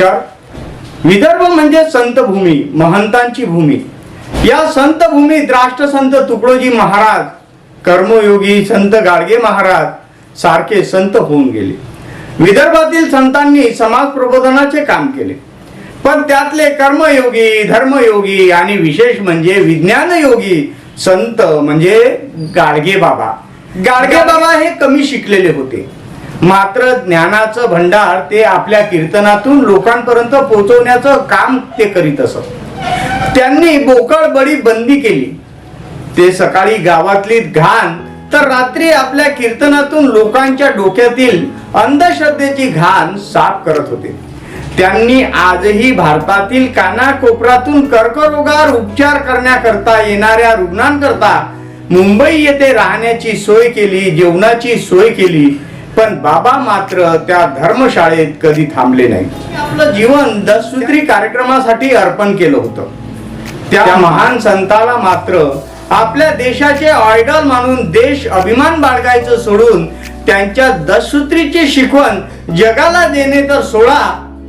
नमस्कार. विदर्भ म्हणजे संतभूमी महंतांची भूमी. या संतभूमीत राष्ट्रसंत तुकडोजी महाराज कर्मयोगी संत गाडगे महाराज सारखे संत होऊन गेले. विदर्भातील संतांनी समाज प्रबोधनाचे काम केले. पण त्यातले कर्मयोगी धर्मयोगी आणि विशेष म्हणजे विज्ञानयोगी संत म्हणजे गाडगे बाबा. गाडगे बाबा हे कमी शिकलेले होते. मात्र ज्ञानाचं भंडार ते आपल्या कीर्तनातून लोकांपर्यंत पोहोचवण्याचं काम ते करीत असत. त्यांनी बोकळ बडी बंदी केली. ते सकाळी गावातली घाण तर रात्री आपल्या कीर्तनातून लोकांच्या डोक्यातील अंधश्रद्धेची घाण साफ करत होते. त्यांनी आजही भारतातील कानाकोपऱ्यातून कर्करोगावर उपचार करण्याकरता येणाऱ्या रुग्णांकरता मुंबई येथे राहण्याची सोय केली जेवणाची सोय केली पण बाबा मात्र त्या धर्मशाळेत कधी थांबले नाही आपलं जीवन दससूत्री कार्यक्रमासाठी अर्पण केलं होतं. त्या महान संताला मात्र आपल्या देशाचे आयडॉल मानून देश अभिमान बाळगायचं सोडून त्यांच्या दससूत्रीची शिकवण जगाला देणे तर सोडा.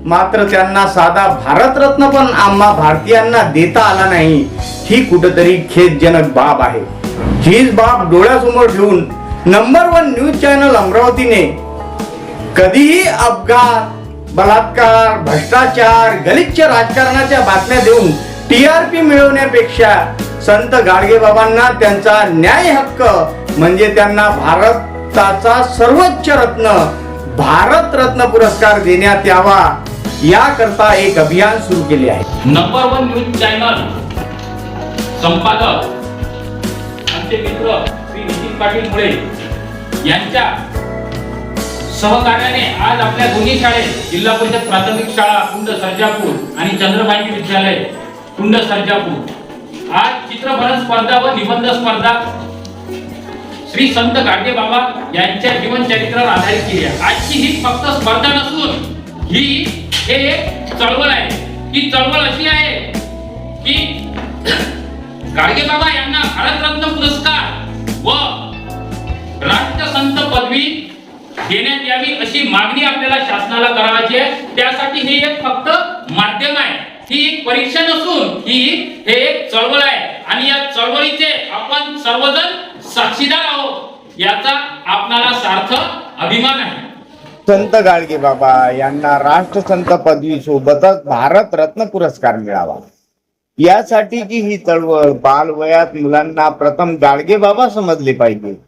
मात्र त्यांना साधा भारतरत्न पण आम्हा भारतीयांना देता आला नाही. ही कुठतरी खेदजनक बाब आहे. हीच बाब डोळ्यासमोर ठेवून नंबर वन न्यूज चॅनल अमरावतीने कधीही अपघात बलात्कार भ्रष्टाचार गलिच्छ राजकारणाच्या बातम्या देऊन टी आर पी मिळवण्यापेक्षा संत गाडगे बाबांना त्यांचा न्याय हक्क म्हणजे त्यांना भारताचा सर्वोच्च रत्न भारत रत्न पुरस्कार देण्यात यावा याकरता एक अभियान सुरू केले आहे. नंबर वन न्यूज चॅनल संपादक आमचे मित्र पाटील मुळे यांच्या सहकार्याने आज आपल्या दोन्ही शाळेत जिल्हा परिषद प्राथमिक शाळा कुंड सर्जापूर आणि चंद्रभागी विद्यालय कुंड सर्जापूर. आज चित्रभरण स्पर्धा व निबंध स्पर्धा श्री संत गाडगे बाबा यांच्या जीवन चरित्रावर आधारित केली आहे. आजची ही फक्त स्पर्धा नसून ही हे एक चळवळ आहे. ही चळवळ अशी आहे की गाडगे बाबा यांना भारतरत्न पुरस्कार व राष्ट्रसंत पदवी देण्यात यावी अशी मागणी आपल्याला शासनाला करायची आहे. त्यासाठी हे एक फक्त माध्यम आहे. ही एक परीक्षा नसून ही हे एक चळवळ आहे. आणि या चळवळीचे आपण सर्वजण साक्षीदार आहोत. याचा आपणाला सार्थ अभिमान आहे. संत गाडगे बाबा यांना राष्ट्रसंत पदवी सोबतच भारत रत्न पुरस्कार मिळावा. यासाठीची ही चळवळ बालवयात मुलांना प्रथम गाडगे बाबा समजले पाहिजे.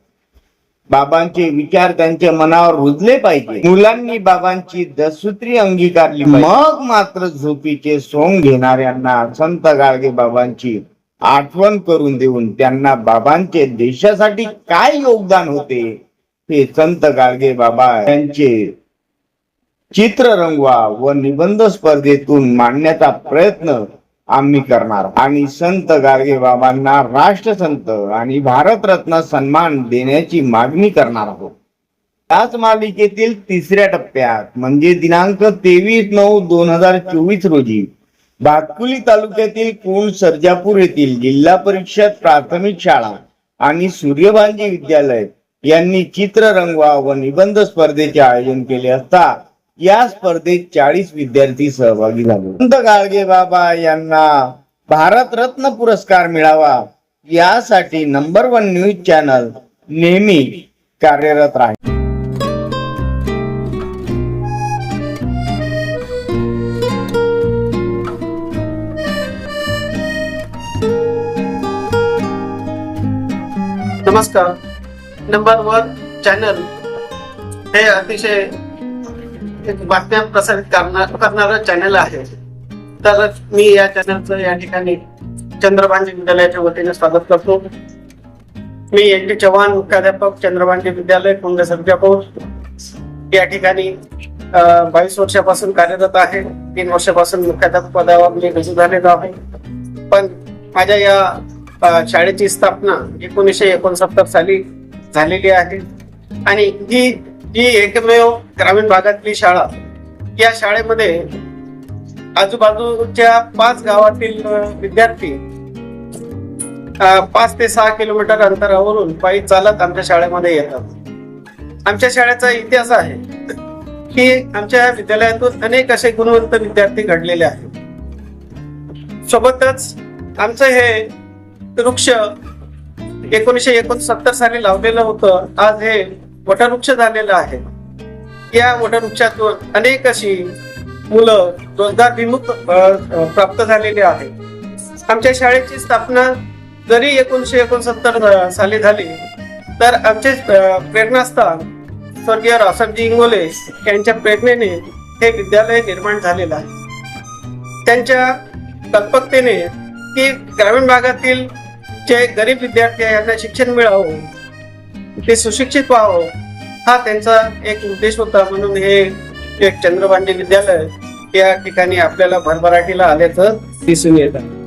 बाबांचे विचार त्यांच्या मनावर रुजले पाहिजे. मुलांनी बाबांची दसूत्री अंगीकारली मग मात्र झोपीचे सोंग घेणाऱ्यांना संत गाडगे बाबांची आठवण करून देऊन त्यांना बाबांचे देशासाठी काय योगदान होते हे संत गाडगे बाबा यांचे चित्र रंगवा व निबंध स्पर्धेतून मांडण्याचा प्रयत्न आम्ही करणार. आणि संत गाडगे बाबांना राष्ट्रसंत आणि भारतरत्न सन्मान देण्याची मागणी करणार आहोत. त्याच मालिकेतील तिसऱ्या टप्प्यात म्हणजे दिनांक तेवीस नऊ दोन हजार चोवीस रोजी भातकुली तालुक्यातील कोण सर्जापूर येथील जिल्हा परिषद प्राथमिक शाळा आणि सूर्यभांजी विद्यालय यांनी चित्र रंगवा व निबंध स्पर्धेचे आयोजन केले असता या स्पर्धेत चाळीस विद्यार्थी सहभागी झाले. संत गाडगे बाबा यांना भारतरत्न पुरस्कार मिळावा यासाठी नंबर वन न्यूज चॅनल नेहमी कार्यरत राहील. नमस्कार. नंबर वन चॅनल हे अतिशय बातम्या प्रसारित करणार करणारं चॅनल आहे. तर मी या चॅनलचं या ठिकाणी चंद्रभांजी विद्यालयाच्या वतीने स्वागत करतो. मी एन टी चव्हाण मुख्याध्यापक चंद्रभांजी विद्यालय कुंड सर्जापूर या ठिकाणी बावीस वर्षापासून कार्यरत आहे. तीन वर्षापासून मुख्याध्यापक पदावर म्हणजे मी रुजू झालेलो आहे. पण माझ्या या शाळेची स्थापना एकोणीसशे एकोणसत्तर साली झालेली आहे. आणि ही ही एकमेव ग्रामीण भागातली शाळा. या शाळेमध्ये आजूबाजूच्या पाच गावातील विद्यार्थी पाच ते सहा किलोमीटर अंतरावरून पायी चालत आमच्या शाळेमध्ये येतात. आमच्या शाळेचा इतिहास आहे की आमच्या विद्यालयातून अनेक असे गुणवंत विद्यार्थी घडलेले आहेत. सोबतच आमचं हे वृक्ष एकोणीशे एकोणसत्तर साली लावलेलं होतं. आज हे वटवृक्ष झालेलं आहे. या वटवृक्षातून अनेक अशी मुलं रोजगार विमुख प्राप्त झालेली आहेत आमच्या शाळेची स्थापना जरी एकोणीशे एकोणसत्तर साली झाली तर आमचे प्रेरणास्थान स्वर्गीय रावसाहेबजी इंगोले यांच्या प्रेरणेने हे विद्यालय निर्माण झालेलं आहे. त्यांच्या तत्परतेने की ग्रामीण भागातील जे गरीब विद्यार्थी आहे यांना शिक्षण मिळावं ते सुशिक्षित व्हावं. हा त्यांचा एक उद्देश होता. म्हणून हे एक चंद्रभांडे विद्यालय या ठिकाणी आपल्याला भरभराटीला आल्याचं दिसून येत. आहे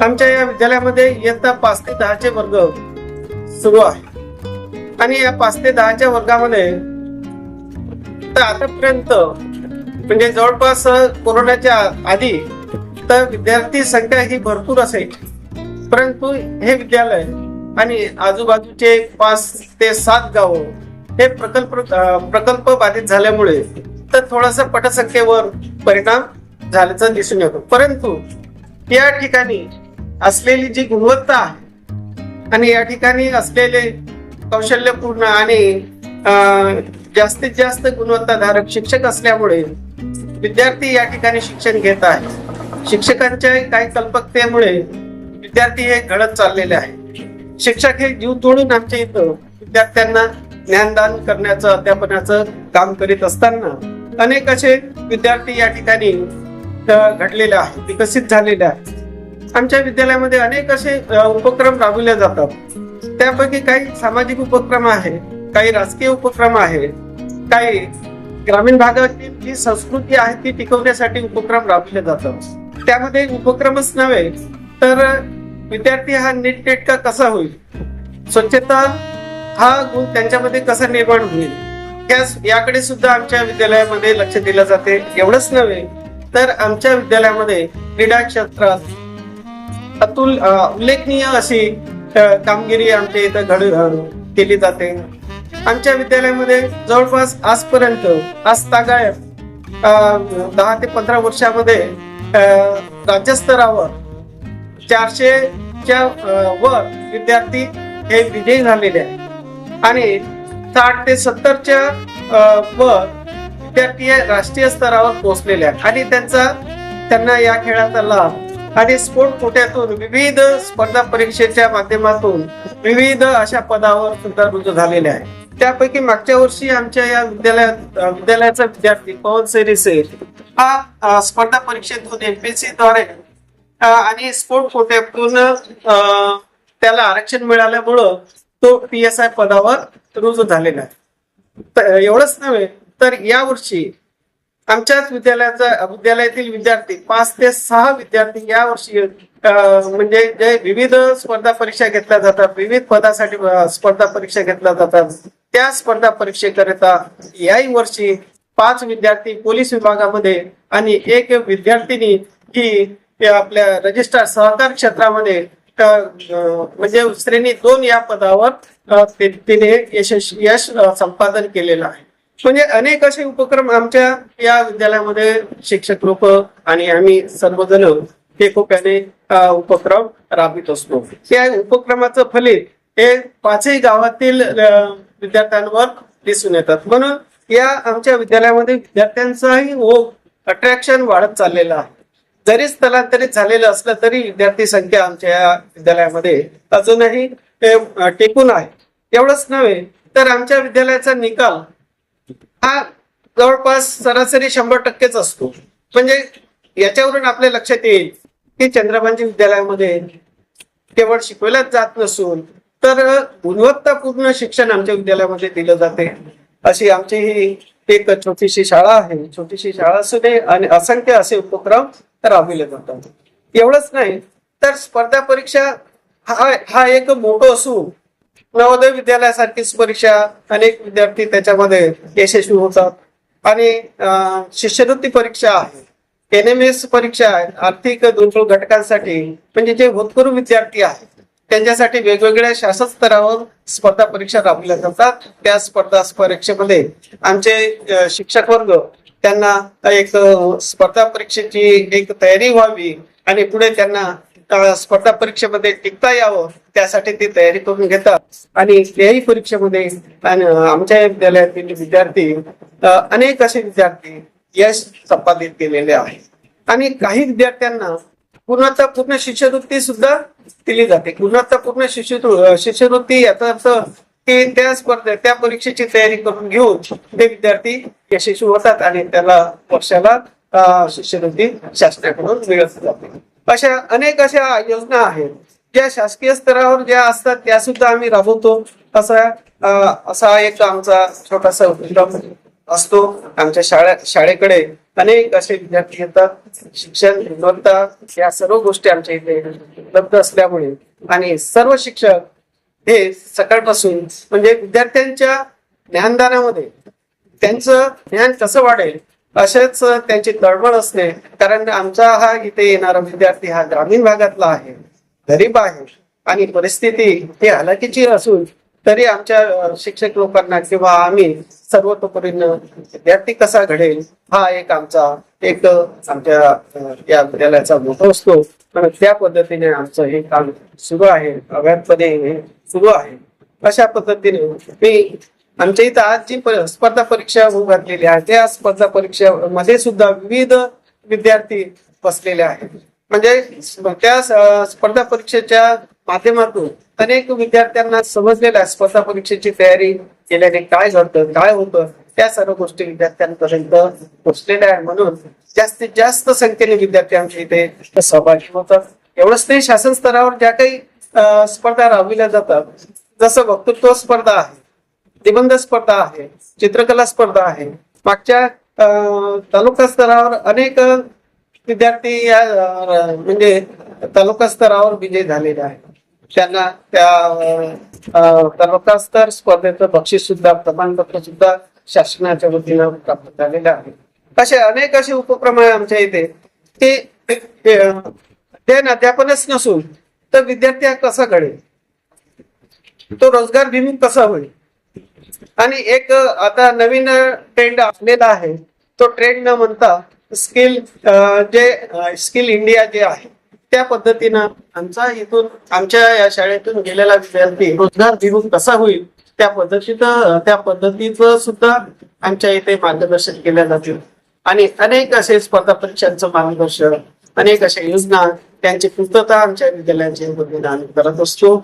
आमच्या या विद्यालयामध्ये इयत्ता पाच ते दहाचे वर्ग सुरू आहे. आणि या पाच ते दहाच्या वर्गामध्ये तर आतापर्यंत म्हणजे जवळपास कोरोनाच्या आधी तर विद्यार्थी संख्या ही भरपूर असेल. परंतु हे विद्यालय आणि आजूबाजूचे पाच ते सात गाव हे प्रकल्प प्रकल्प बाधित झाल्यामुळे तर थोडासा पटसंख्येवर परिणाम झाल्याचा दिसून येतो. परंतु या ठिकाणी असलेली जी गुणवत्ता आहे आणि या ठिकाणी असलेले कौशल्यपूर्ण आणि जास्तीत जास्त गुणवत्ताधारक शिक्षक असल्यामुळे विद्यार्थी या ठिकाणी शिक्षण घेत आहे शिक्षकांच्या काही कल्पकतेमुळे विद्यार्थी हे घडत चाललेले आहे शिक्षक हे जीव तोडून आमच्या इथं विद्यार्थ्यांना ज्ञानदान करण्याचं अध्यापनाचं काम करीत असताना अनेक असे विद्यार्थी या ठिकाणी घडलेले आहेत विकसित झालेले आहेत. आमच्या विद्यालयामध्ये अनेक असे उपक्रम राबविले जातात. त्यापैकी काही सामाजिक उपक्रम आहे काही राजकीय उपक्रम आहे काही ग्रामीण भागातील जी संस्कृती आहे ती टिकवण्यासाठी उपक्रम राबविले जातात. त्यामध्ये उपक्रमच नव्हे तर विद्यार्थी हा नीटनेटका कसा होईल? स्वच्छता हा गुण त्यांच्यामध्ये कसा निर्माण होईल? त्यास याकडे सुद्धा आमच्या विद्यालयामध्ये लक्ष दिलं जाते. एवढंच नव्हे तर आमच्या विद्यालयामध्ये क्रीडा क्षेत्रात अतुल उल्लेखनीय अशी कामगिरी आमच्या इथं घड केली जाते. आमच्या विद्यालयामध्ये जवळपास आजपर्यंत आज तागायत दहा ते पंधरा वर्षामध्ये अं, राज्यस्तरावर चारशेच्या वर विद्यार्थी हे विजयी झालेले आहेत. आणि साठ ते सत्तरच्या वर विद्यार्थी हे राष्ट्रीय स्तरावर पोहोचलेले आहेत. आणि त्यांचा त्यांना या खेळाचा लाभ आणि स्पोर्ट कोट्यातून विविध स्पर्धा परीक्षेच्या माध्यमातून विविध अशा पदावर सुद्धा रुजू झालेले आहे त्यापैकी मागच्या वर्षी आमच्या या विद्यालयात विद्यालयाचा विद्यार्थी पवन सेरिसे हा स्पर्धा परीक्षेतून एमपीएससी द्वारे आणि स्पोर्ट कोट्यातून त्याला आरक्षण मिळाल्यामुळं तो पी एस आय पदावर रुजू झालेला आहे. एवढंच नव्हे तर यावर्षी आमच्याच विद्यालयाचा विद्यालयातील विद्यार्थी पाच ते सहा विद्यार्थी या वर्षी म्हणजे जे विविध स्पर्धा परीक्षा घेतल्या जातात विविध पदासाठी स्पर्धा परीक्षा घेतल्या जातात त्या स्पर्धा परीक्षेकरिता याही वर्षी पाच विद्यार्थी पोलीस विभागामध्ये आणि एक विद्यार्थिनी ही आपल्या रजिस्ट्रार सहकार क्षेत्रामध्ये म्हणजे श्रेणी दोन या पदावर तिने यशस् यश संपादन केलेलं आहे. म्हणजे अनेक असे उपक्रम आमच्या या विद्यालयामध्ये शिक्षक लोक आणि आम्ही सर्वजण एकोप्याने अ, उपक्रम राबवित असतो. या उपक्रमाचं फलित हे पाचही गावातील विद्यार्थ्यांवर दिसून येतात. म्हणून या आमच्या विद्यालयामध्ये विद्यार्थ्यांचाही ओघ अट्रॅक्शन वाढत चाललेलं आहे. जरी स्थलांतरित झालेलं असलं तरी विद्यार्थी संख्या आमच्या विद्यालयामध्ये अजूनही टिकून आहे. एवढंच नव्हे तर आमच्या विद्यालयाचा निकाल हा जवळपास सरासरी शंभर टक्केच असतो. म्हणजे याच्यावरून आपल्या लक्षात येईल की चंद्रभांजी विद्यालयामध्ये केवळ शिकवल्याच जात नसून तर गुणवत्तापूर्ण शिक्षण आमच्या विद्यालयामध्ये दिलं जाते. अशी आमची ही एक छोटीशी शाळा आहे. छोटीशी शाळा असू दे आणि असंख्य असे उपक्रम राबविले जातात एवढंच नाही तर स्पर्धा परीक्षा हा हा एक मोठं असून नवोदय विद्यालयासारखीच परीक्षा अनेक विद्यार्थी त्याच्यामध्ये यशस्वी होतात. आणि शिष्यवृत्ती परीक्षा आहे एन एम एस परीक्षा आहे आर्थिक दुर्बल घटकांसाठी म्हणजे जे होतकरू विद्यार्थी आहेत त्यांच्यासाठी वेगवेगळ्या शासन स्तरावर स्पर्धा परीक्षा राबवल्या जातात. त्या स्पर्धा परीक्षेमध्ये आमचे शिक्षक वर्ग त्यांना एक स्पर्धा परीक्षेची एक तयारी व्हावी आणि पुढे त्यांना स्पर्धा परीक्षेमध्ये टिकता यावं त्यासाठी ती तयारी करून घेतात. आणि त्याही परीक्षेमध्ये आमच्या विद्यालयातील विद्यार्थी अनेक असे विद्यार्थी यश संपादित केलेले आहेत. आणि काही विद्यार्थ्यांना पूर्णतः पूर्ण शिष्यवृत्ती सुद्धा दिली जाते. पूर्णतः पूर्ण शिष्य शिष्यवृत्ती याचा अर्थ की त्या स्पर्धे त्या परीक्षेची तयारी करून घेऊन ते विद्यार्थी यशस्वी होतात आणि त्याला वर्षाला शिष्यवृत्ती शासनाकडून मिळत जाते. अशा अनेक अशा योजना आहेत. ज्या शासकीय स्तरावर ज्या असतात त्या सुद्धा आम्ही राबवतो. असा असा एक आमचा छोटासा उपक्रम असतो. आमच्या शाळा शाळेकडे अनेक असे विद्यार्थी येतात. शिक्षण गुणवत्ता या सर्व गोष्टी आमच्या इथे उपलब्ध असल्यामुळे आणि सर्व शिक्षक हे सकाळपासून म्हणजे विद्यार्थ्यांच्या ज्ञानदानामध्ये त्यांचं ज्ञान कसं वाढेल असेच त्यांची तळमळ असते कारण आमचा हा इथे येणारा विद्यार्थी हा ग्रामीण भागातला आहे गरीब आहे आणि परिस्थिती ही हलाखीची असून तरी आमच्या शिक्षक लोकांना किंवा आम्ही सर्वतोपरीनं विद्यार्थी कसा घडेल हा एक आमचा एक आमच्या या विद्यालयाचा मोठा असतो. तर त्या पद्धतीने आमचं हे काम सुरू आहे. अव्यातपणे हे सुरू आहे. अशा पद्धतीने मी आमच्या इथं आज जी स्पर्धा परीक्षा होऊ घातलेली आहे त्या स्पर्धा परीक्षा मध्ये सुद्धा विविध विद्यार्थी बसलेले आहेत. म्हणजे त्या स्पर्धा परीक्षेच्या माध्यमातून अनेक विद्यार्थ्यांना समजलेल्या आहे स्पर्धा परीक्षेची तयारी केल्याने काय घडतं काय होतं त्या सर्व गोष्टी विद्यार्थ्यांपर्यंत पोहोचलेल्या आहे म्हणून जास्तीत जास्त संख्येने विद्यार्थी आमच्या इथे सहभागी होतात. एवढंच नाही शासन स्तरावर ज्या काही स्पर्धा राबविल्या जातात जसं वक्तृत्व स्पर्धा आहे निबंध स्पर्धा आहे चित्रकला स्पर्धा आहे मागच्या अं, तालुका स्तरावर अनेक विद्यार्थी या म्हणजे तालुका स्तरावर विजय झालेले आहेत. त्यांना त्या अं, तालुका स्तर स्पर्धेचं बक्षीस सुद्धा प्रमाणपत्र सुद्धा शासनाच्या वतीनं प्राप्त झालेल्या आहे. असे अनेक असे उपक्रम आहे आमच्या इथे. की अं, अध्ययन अध्यापनच नसून तर विद्यार्थी हा कसा घडेल? तो रोजगार भिमुख कसा होईल? आणि एक आता नवीन ट्रेंड आलेला आहे. तो ट्रेंड न म्हणता स्किल जे स्किल इंडिया जे आहे त्या पद्धतीनं आमचा इथून आमच्या या शाळेतून गेलेला विद्यार्थी रोजगार भिमुख कसा होईल? त्या पद्धतीचं त्या पद्धतीचं सुद्धा आमच्या इथे मार्गदर्शन केल्या जातील आणि अनेक असे स्पर्धा परीक्षांचं मार्गदर्शन अनेक अशा योजना त्यांची पूर्तता आमच्या विद्यालयाच्या आम्ही करत असतो.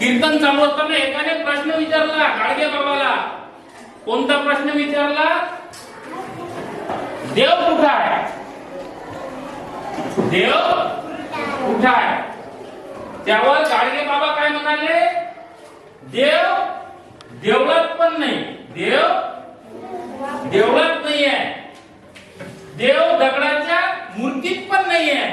कीर्तन चालू असताना एकाने प्रश्न विचारला गाडगे बाबाला. कोणता प्रश्न विचारला? देव कुठं आहे? देव कुठं आहे? त्यावर गाडगे बाबा काय म्हणाले? देव देवळात पण नाही. देव देवळात नाही आहे देव दगडाच्या मूर्तीत पण नाहीये.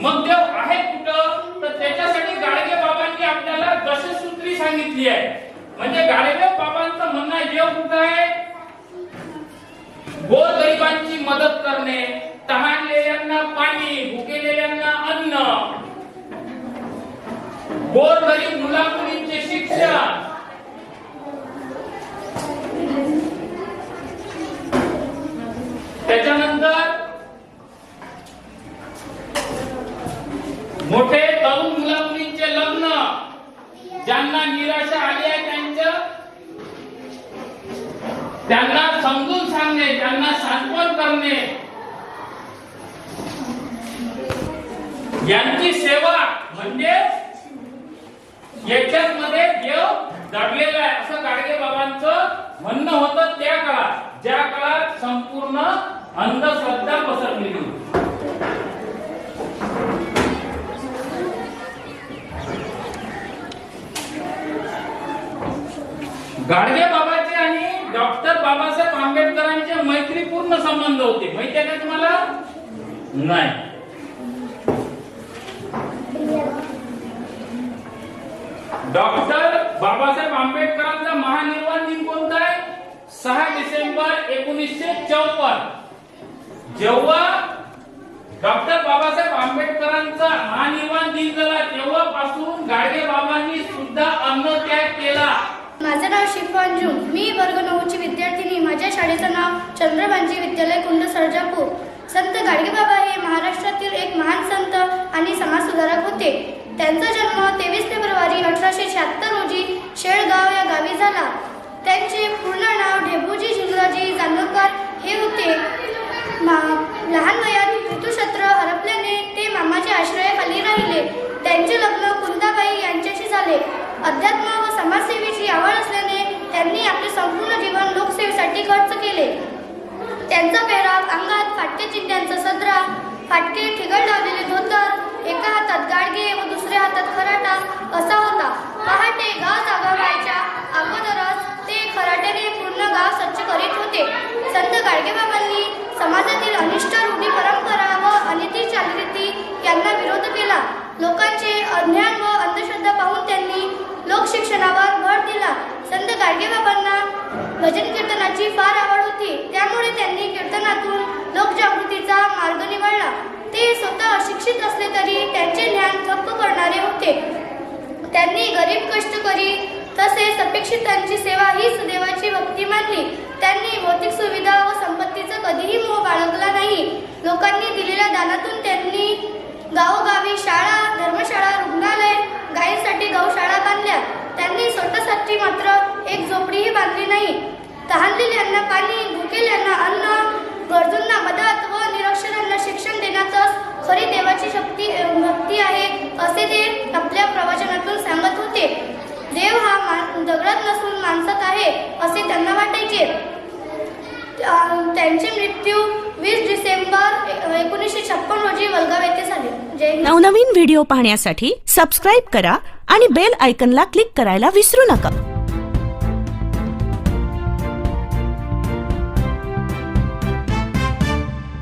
मग देव आहे कुठं? तर त्याच्यासाठी गाडगे बाबांनी आपल्याला दशसूत्री सांगितली आहे. म्हणजे गाडगे बाबांचं म्हणणं आहे देव कुठं आहे? गोरगरिबांची मदत करणे तहानलेल्यांना पाणी भुकेलेल्यांना अन्न. गोरगरीब मुला मुलींचे शिक्षण. मोठे तरुण मुला मुलींचे लग्न. ज्यांना निराशा आली आहे त्यांचं त्यांना समजून सांगणे त्यांना सांत्वन करणे. यांची सेवा म्हणजे याच्यात मध्ये देव दडलेला आहे. असं गाडगे बाबांचं म्हणणं होतं त्या काळात. ज्या काळात संपूर्ण अंधश्रद्धा पसरलेली गाडगे बाबाचे आणि डॉक्टर बाबासाहेब आंबेडकरांचे मैत्रीपूर्ण संबंध होते. माहिती आहे का तुम्हाला? नाही. डॉक्टर बाबासाहेब आंबेडकरांचा महानिर्वाण दिन कोणता आहे? सहा डिसेंबर एकोणीसशे चौपन्न जेव्हा डॉक्टर बाबासाहेब आंबेडकरांचा महानिर्वाण दिन झाला तेव्हापासून गाडगे बाबांनी सुद्धा अन्नत्याग केला. माझं नाव शिफा मी वर्ग नऊची विद्यार्थिनी. माझ्या शाळेचं नाव चंद्रभांजी विद्यालय कुंड सर्जापूर. संत गाडगेबाबा हे महाराष्ट्रातील एक महान संत आणि समाजसुधारक होते. त्यांचा जन्म तेवीस फेब्रुवारी अठराशे शहात्तर रोजी शेळगाव या गावी झाला. त्यांचे पूर्ण नाव ढेबूजी झिंगराजी जानोरकर हे होते. मा- लहान वयात ऋतुशत्र हरपल्याने ते मामाच्या आश्रयाखाली राहिले त्यांचे लग्न कुंदाबाई यांच्याशी झाले अध्यात्म व समाजसेवेची आवड असल्याने त्यांनी आपले संपूर्ण जीवन लोकसेवेसाठी खर्च केले त्यांचा पेहराव अंगात फाटके चिंध्यांचा सदरा. फाटके ठिगळ लावलेले धोतर. एका हातात गाडगे व दुसऱ्या हातात खराटा. असा होता. पहाटे गाव जागा व्हायच्या अगोदरच ते खराट्याने पूर्ण गाव स्वच्छ करीत होते. संत गाडगेबाबांनी समाजातील अनिष्ट रूढी परंपरा व अनिती चालीरीती यांना विरोध केला. लोकांचे अज्ञान व अंधश्रद्धा पाहून त्यांनी लोकशिक्षणावर भर दिला. संत गाडगेबाबांना भजन कीर्तनाची फार आवड होती त्यामुळे त्यांनी कीर्तनातून जनजागृतीचा मार्ग निवडला. ते स्वतः अशिक्षित असले तरी त्यांचे ज्ञान थक्क करणारे होते. त्यांनी गरीब कष्टकरी तसेच अपेक्षितांची सेवा ही सुदैवाची भक्ती मानली. त्यांनी भौतिक सुविधा व संपत्तीचा कधीही मोह बाळगला नाही. लोकांनी दिलेल्या दानातून त्यांनी गावोगावी शाळा धर्मशाळा रुग्णालय गायींसाठी गौशाळा बांधल्या. त्यांनी स्वतःसाठी मात्र एक झोपडीही बांधली नाही तहानलेल्यांना पाणी भुकेल्यांना अन्न गरजूंना मदत व निरक्षरांना शिक्षण देण्यातच खरी देवाची शक्ती भक्ती आहे असे ते आपल्या प्रवचनातून सांगत होते देव हा मान दगडात नसून माणसात आहे असे त्यांना वाटायचे अं, त्यांचे मृत्यू वीस डिसेंबर एकोणीसशे छप्पन रोजी वलगाव येथे झाले. नवनवीन व्हिडिओ पाहण्यासाठी सबस्क्राईब करा आणि बेल आयकनला क्लिक करायला विसरू नका.